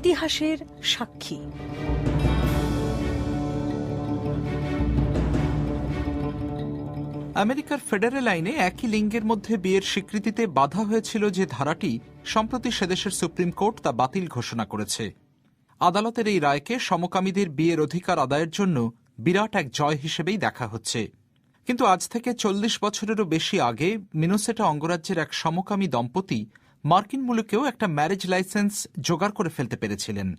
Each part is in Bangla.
ইতিহাসের সাক্ষী। আমেরিকার ফেডারেল আইনে একই লিঙ্গের মধ্যে বিয়ের স্বীকৃতিতে বাধা হয়েছিল যে ধারাটি সম্প্রতি সেদেশের সুপ্রিম কোর্ট তা বাতিল ঘোষণা করেছে। আদালতের এই রায়কে সমকামীদের বিয়ের অধিকার আদায়ের জন্য বিরাট এক জয় হিসেবেই দেখা হচ্ছে। কিন্তু আজ থেকে চল্লিশ বছরেরও বেশি আগে মিনোসেটা অঙ্গরাজ্যের এক সমকামী দম্পতি মার্কিন মুলুকেও একটা ম্যারেজ লাইসেন্স জোগাড় করে ফেলতে পেরেছিলেন।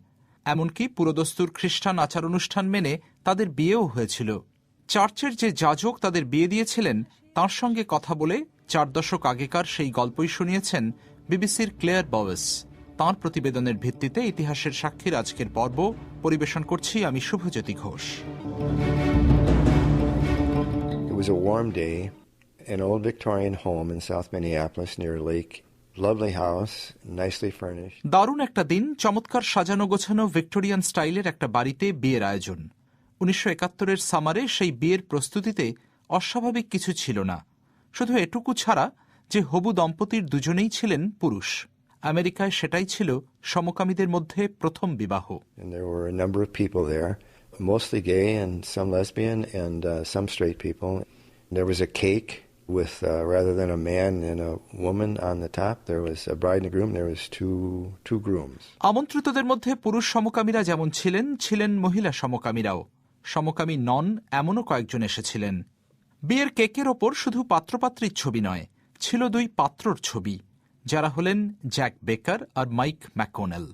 এমনকি পুরোদস্তুর খ্রিস্টান আচার অনুষ্ঠান মেনে তাদের বিয়েও হয়েছিল। চার্চের যে যাজক তাদের বিয়ে দিয়েছিলেন তার সঙ্গে কথা বলে চার দশক আগেকার সেই গল্পই শুনিয়েছেন বিবিসির ক্লেয়ার বওয়েস। তাঁর প্রতিবেদনের ভিত্তিতে ইতিহাসের সাক্ষীর আজকের পর্ব। পরিবেশন করছি আমি Shubhajyoti Ghosh. It was a warm day, an old Victorian home in South Minneapolis near lake. Lovely house, nicely furnished. দারুণ একটা দিন চমৎকার সাজানো গোছানো ভিক্টোরিয়ান স্টাইলের একটা বাড়িতে বিয়ের আয়োজন উনিশশো একাত্তরের সামারে সেই বিয়ের প্রস্তুতিতে অস্বাভাবিক কিছু ছিল না শুধু এটুকু ছাড়া যে হবু দম্পতির দুজনেই ছিলেন পুরুষ আমেরিকায় সেটাই ছিল সমকামীদের মধ্যে প্রথম বিবাহ mostly gay and some lesbian and uh, some straight people. There was a cake with, uh, rather than a man and a woman on the top, there was a bride and a groom, there was two, two grooms. আমন্ত্রিতদের মধ্যে পুরুষ সমকামীরা যেমন ছিলেন ছিলেন মহিলা সমকামীরাও। সমকামী নন এমনও কয়েকজন এসেছিলেন। বিয়ের কেকের ওপর শুধু পাত্রপাত্রীর ছবি নয় ছিল দুই পাত্রর ছবি যারা হলেন জ্যাক বেকার আর মাইক ম্যাকোনেল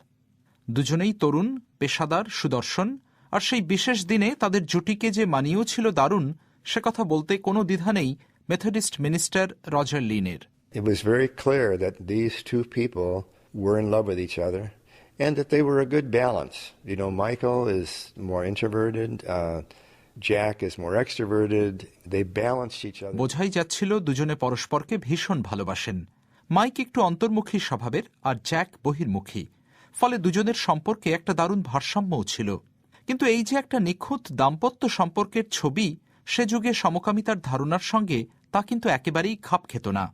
দুজনেই তরুণ পেশাদার সুদর্শন আর সেই বিশেষ দিনে তাদের জুটিকে যে মানিয়েও ছিল দারুণ সে কথা বলতে কোনো দ্বিধা নেই মেথডিস্ট মিনিস্টার রজার লিনের It was very clear that these two people were in love with each other and that they were a good balance. You know, Michael is more introverted, uh, Jack is more extroverted. They balanced each other. বোঝাই যাচ্ছিল দুজনে পরস্পরকে ভীষণ ভালোবাসেন মাইক একটু অন্তর্মুখী স্বভাবের আর জ্যাক বহির্মুখী ফলে দুজনের সম্পর্কে একটা দারুণ ভারসাম্যও ছিল কিন্তু এই যে একটা নিখুঁত দাম্পত্য সম্পর্কের ছবি সে যুগে সমকামিতার ধারণার সঙ্গে তা কিন্তু একেবারেই খাপ খেত না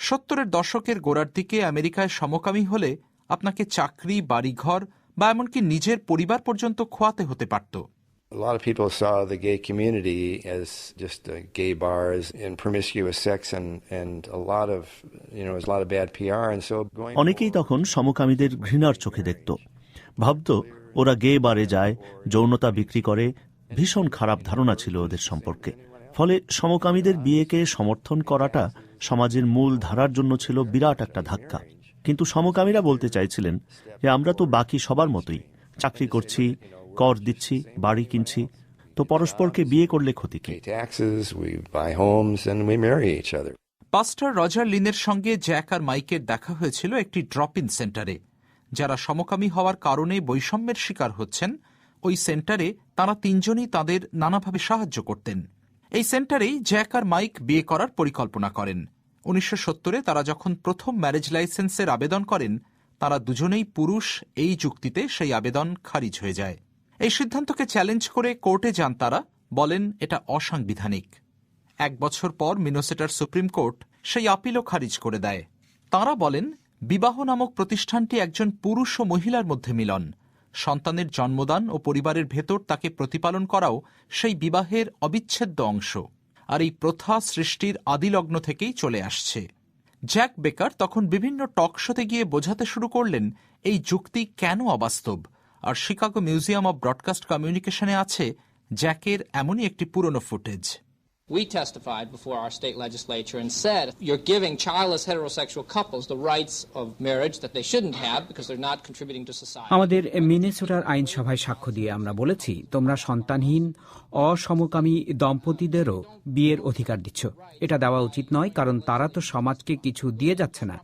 সত্তরের দশকের গোড়ার দিকে আমেরিকায় সমকামী হলে আপনাকে চাকরি বাড়িঘর বা এমনকি নিজের পরিবার পর্যন্ত খোয়াতে হতে পারত A lot of people saw the gay community as just uh, gay bars and promiscuous sex, and, and a lot of, you know, a lot of bad PR. And so going. অনেকেই তখন সমকামীদের ঘৃণার চোখে দেখত ভাবত ওরা গে বারে যায় যৌনতা বিক্রি করে ভীষণ খারাপ ধারণা ছিল ওদের সম্পর্কে ফলে সমকামীদের বিয়েকে সমর্থন করাটা সমাজের মূল ধারার জন্য ছিল বিরাট একটা ধাক্কা। কিন্তু সমকামীরা বলতে চাইছিলেন যে আমরা তো বাকি সবার মতোই। চাকরি করছি কর দিচ্ছি বাড়ি কিনছি। তো পরস্পরকে বিয়ে করলে ক্ষতি কি. পাস্টার রজার লিনের সঙ্গে জ্যাক আর মাইকের দেখা হয়েছিল একটি ড্রপ ইন সেন্টারে যারা সমকামী হওয়ার কারণে বৈষম্যের শিকার হচ্ছেন ওই সেন্টারে তারা তিনজনই তাদের নানাভাবে সাহায্য করতেন। এই সেন্টারেই জ্যাক আর মাইক বিয়ে করার পরিকল্পনা করেন। উনিশশো সত্তরে তারা যখন প্রথম ম্যারেজ লাইসেন্সের আবেদন করেন, তারা দুজনেই পুরুষ, এই যুক্তিতে সেই আবেদন খারিজ হয়ে যায়। এই সিদ্ধান্তকে চ্যালেঞ্জ করে কোর্টে যান তারা, বলেন এটা অসাংবিধানিক। এক বছর পর মিনোসেটার সুপ্রিম কোর্ট সেই আপিলও খারিজ করে দেয়। তাঁরা বলেন, বিবাহ নামক প্রতিষ্ঠানটি একজন পুরুষ ও মহিলার মধ্যে মিলন। সন্তানের জন্মদান ও পরিবারের ভেতর তাকে প্রতিপালন করাও সেই বিবাহের অবিচ্ছেদ্য অংশ। আর এই প্রথা সৃষ্টির আদিলগ্ন থেকেই চলে আসছে। জ্যাক বেকার তখন বিভিন্ন টক শোতে গিয়ে বোঝাতে শুরু করলেন, এই যুক্তি কেন অবাস্তব? আর শিকাগো মিউজিয়াম অব ব্রডকাস্ট কমিউনিকেশনে আছে জ্যাকের এমনই একটি পুরনো footage. We testified before our state legislature and said you're giving childless heterosexual couples the rights of marriage that they shouldn't have because they're not contributing to society. আমাদের মিনেসোটার আইনসভায় সাক্ষ্য দিয়ে আমরা বলেছি তোমরা সন্তানহীন অসমকামী দম্পতিদেরও বিয়ের অধিকার দিচ্ছ এটা দেওয়া উচিত নয় কারণ তারা তো সমাজকে কিছু দিয়ে যাচ্ছে না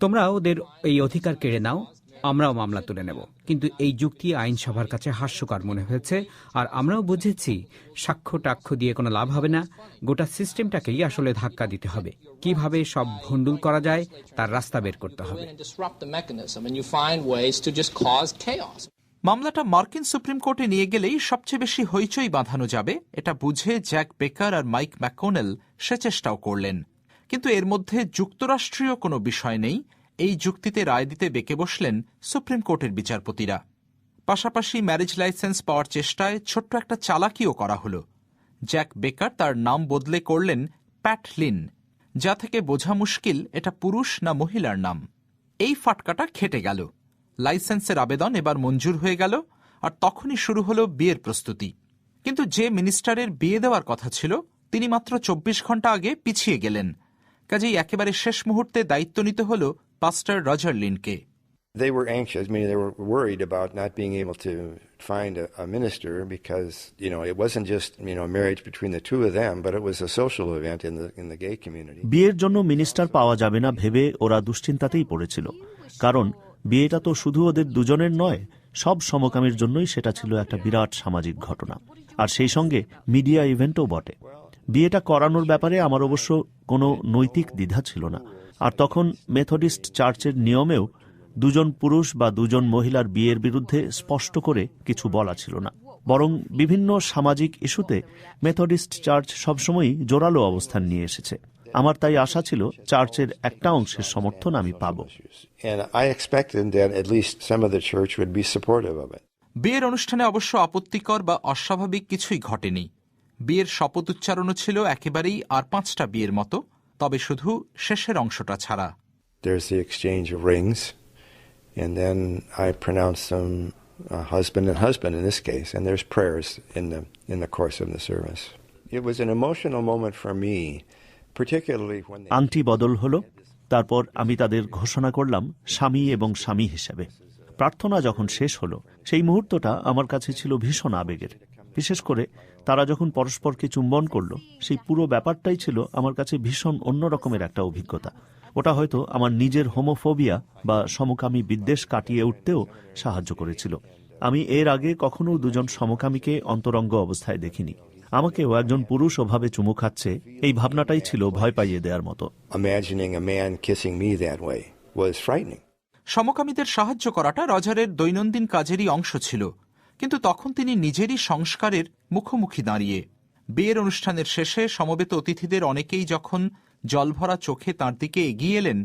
তোমরা ওদের এই অধিকার কেড়ে নাও আমরাও মামলা তুলে নেব। কিন্তু এই যুক্তি আইনসভার কাছে হাস্যকর মনে হয়েছে, আর আমরাও বুঝেছি, সাক্ষ্য টাক্ষ্য দিয়ে কোনো লাভ হবে না। গোটা সিস্টেমটাকেই আসলে ধাক্কা দিতে হবে। কীভাবে সব ভণ্ডুল করা যায়, তার রাস্তা বের করতে হবে. মামলাটা মার্কিন সুপ্রিম কোর্টে নিয়ে গেলেই সবচেয়ে বেশি হইচই বাঁধানো যাবে, এটা বুঝে জ্যাক বেকার আর মাইক ম্যাকোনেল সে চেষ্টাও করলেন। কিন্তু এর মধ্যে যুক্তরাষ্ট্রীয় কোনো বিষয় নেই এই যুক্তিতে রায় দিতে বেঁকে বসলেন সুপ্রিম কোর্টের বিচারপতিরা। পাশাপাশি ম্যারেজ লাইসেন্স পাওয়ার চেষ্টায় ছোট্ট একটা চালাকিও করা হলো। জ্যাক বেকার তার নাম বদলে করলেন প্যাট লিন, যা থেকে বোঝা মুশকিল এটা পুরুষ না মহিলার নাম। এই ফাটকাটা খেটে গেল। লাইসেন্সের আবেদন এবার মঞ্জুর হয়ে গেল আর তখনই শুরু হলো বিয়ের প্রস্তুতি। কিন্তু যে মিনিস্টারের বিয়ে দেওয়ার কথা ছিল, তিনি মাত্র চব্বিশ ঘণ্টা আগে পিছিয়ে গেলেন। কাজেই একেবারে শেষ মুহূর্তে দায়িত্ব নিতে হল পাস্টার রজার লিনকে They were anxious, meaning they were worried about not being able to find a, a minister because, you know, it wasn't just, you know, a marriage between the two of them, but it was a social event in the, in the gay community. বিয়ের জন্য মিনিস্টার পাওয়া যাবে না ভেবে ওরা দুশ্চিন্তাতেই পড়েছিল কারণ বিয়েটা তো শুধু ওদের দুজনের নয় সব সমকামীর জন্যই সেটা ছিল একটা বিরাট সামাজিক ঘটনা আর সেই সঙ্গে মিডিয়া ইভেন্টও বটে বিয়েটা করানোর ব্যাপারে আমার অবশ্য কোনো নৈতিক দ্বিধা ছিল না আর তখন মেথডিস্ট চার্চের নিয়মেও দুজন পুরুষ বা দুজন মহিলার বিয়ের বিরুদ্ধে স্পষ্ট করে কিছু বলা ছিল না। বরং বিভিন্ন সামাজিক ইস্যুতে মেথডিস্ট চার্চ সবসময়ই জোরালো অবস্থান নিয়ে এসেছে। আমার তাই আশা ছিল চার্চের একটা অংশের সমর্থন আমি পাব. বিয়ের অনুষ্ঠানে অবশ্য আপত্তিকর বা অস্বাভাবিক কিছুই ঘটেনি। বিয়ের শপথ উচ্চারণও ছিল একেবারেই আর পাঁচটা বিয়ের মতো। তবে শুধু শেষের অংশটা ছাড়া There's the exchange of rings, and then I pronounce them uh, husband and husband in this case, and there's prayers in the in the course of the service. It was an emotional moment for me, particularly when আংটি বদল হল তারপর আমি তাদের ঘোষণা করলাম স্বামী এবং স্বামী হিসেবে প্রার্থনা যখন শেষ হল সেই মুহূর্তটা আমার কাছে ছিল ভীষণ আবেগের বিশেষ করে তারা যখন পরস্পরকে চুম্বন করল সেই পুরো ব্যাপারটাই ছিল আমার কাছে ভীষণ অন্য রকমের একটা অভিজ্ঞতা। ওটা হয়তো আমার নিজের হোমোফোবিয়া বা সমকামী বিদ্বেষ কাটিয়ে উঠতেও সাহায্য করেছিল। আমি এর আগে কখনো দুজন সমকামীকে অন্তরঙ্গ অবস্থায় দেখিনি। আমাকেও একজন পুরুষ ওভাবে চুমু খাচ্ছে এই ভাবনাটাই ছিল ভয় পাইয়ে দেওয়ার মতো। Imagining a man kissing me that way was frightening. সমকামীদের সাহায্য করাটা রজারের দৈনন্দিন কাজেরই অংশ ছিল। কিন্তু তখন তিনি নিজেরই সংস্কারের মুখোমুখি দাঁড়িয়ে বিয়ের অনুষ্ঠানের শেষে সমবেত অতিথিদের অনেকেই যখন জলভরা চোখে তার দিকে এগিয়ে এলেন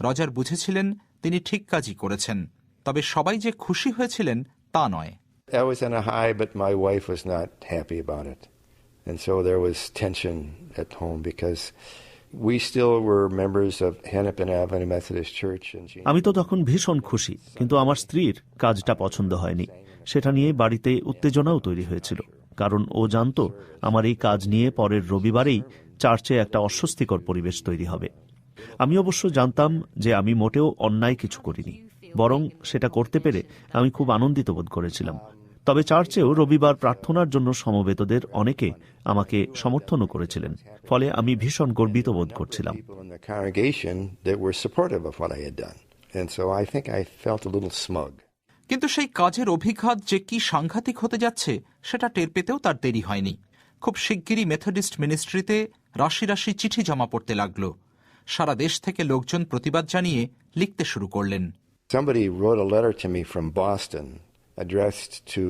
রজার বুঝেছিলেন তিনি ঠিক কাজই করেছেন তবে সবাই যে খুশি হয়েছিলেন তা নয় I was on a high, but my wife was not happy about it. And so there was tension at home because we still were members of Hennepin Avenue Methodist Church. আমি তো তখন ভীষণ খুশি কিন্তু আমার স্ত্রীর কাজটা পছন্দ হয়নি সেটা নিয়ে বাড়িতে উত্তেজনাও তৈরি হয়েছিল। কারণ ও জানতো, আমার এই কাজ নিয়ে পরের রবিবারেই চার্চে একটা অস্বস্তিকর পরিবেশ তৈরি হবে। আমি অবশ্য জানতাম যে আমি মোটেও অন্যায় কিছু করিনি। বরং সেটা করতে পেরে আমি খুব আনন্দিত বোধ করেছিলাম। তবে চার্চেও রবিবার প্রার্থনার জন্য সমবেতদের অনেকে আমাকে সমর্থনও করেছিলেন। ফলে আমি ভীষণ গর্বিত বোধ করছিলাম. And so I think I felt a little smug. কিন্তু সেই কাজের অভিঘাত যে কি সাংঘাতিক হতে যাচ্ছে সেটা টের পেতেও তার দেরি হয়নি খুব শিগগিরই মেথডিস্ট মিনিস্ট্রিতে রাশি রাশি চিঠি জমা পড়তে লাগল সারা দেশ থেকে লোকজন প্রতিবাদ জানিয়ে লিখতে শুরু করলেন Somebody wrote a letter to me from Boston addressed to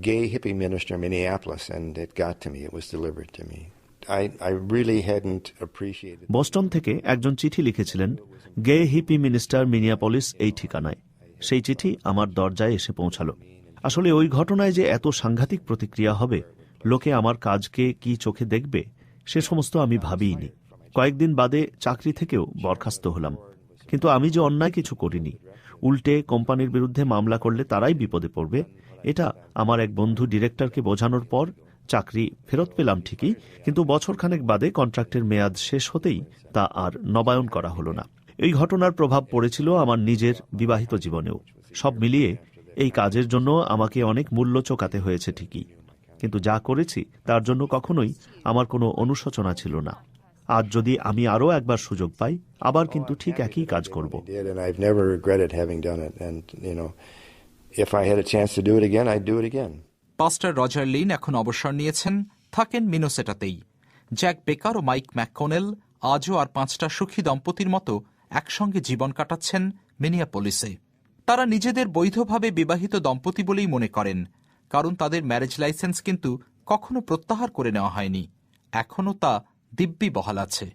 gay hippie minister Minneapolis, and it got to me. It was delivered to me. I, I really hadn't appreciated Boston থেকে একজন চিঠি লিখেছিলেন গে হিপি মিনিস্টার মিনিয়াপলিস এই ঠিকানায় সেই চিঠি আমার দরজায় এসে পৌঁছাল। আসলে ওই ঘটনায় যে এত সাংঘাতিক প্রতিক্রিয়া হবে, লোকে আমার কাজকে কি চোখে দেখবে, সে সমস্ত আমি ভাবিইনি। কয়েকদিন বাদে চাকরি থেকেও বরখাস্ত হলাম। কিন্তু আমি যে অন্যায় কিছু করিনি, উল্টে কোম্পানির বিরুদ্ধে মামলা করলে তারাই বিপদে পড়বে, এটা আমার এক বন্ধু ডিরেক্টরকে বোঝানোর পর চাকরি ফেরত পেলাম ঠিকই, কিন্তু বছরখানেক বাদে কন্ট্রাক্টের মেয়াদ শেষ হতেই তা আর নবায়ন করা হলো না। এই ঘটনার প্রভাব পড়েছিল আমার নিজের বিবাহিত জীবনেও। সব মিলিয়ে এই কাজের জন্য আমাকে অনেক মূল্য চোকাতে হয়েছে ঠিকই। কিন্তু যা করেছি তার জন্য কখনোই আমার কোনো অনুশোচনা ছিল না। আজ যদি আমি আরও একবার সুযোগ পাই আবার কিন্তু ঠিক একই কাজ করব. পাস্টার রজার লিন এখন অবসর নিয়েছেন থাকেন মিনোসেটাতেই। জ্যাক বেকার ও মাইক ম্যাককোনেল আজও আর পাঁচটা সুখী দম্পতির মতো একসঙ্গে জীবন কাটাচ্ছেন মিনিয়াপোলিসে। তারা নিজেদের বৈধভাবে বিবাহিত দম্পতি বলেই মনে করেন, কারণ তাদের ম্যারেজ লাইসেন্স কিন্তু কখনো প্রত্যাহার করে নেওয়া হয়নি। এখনও তা দিব্যি বহাল আছে।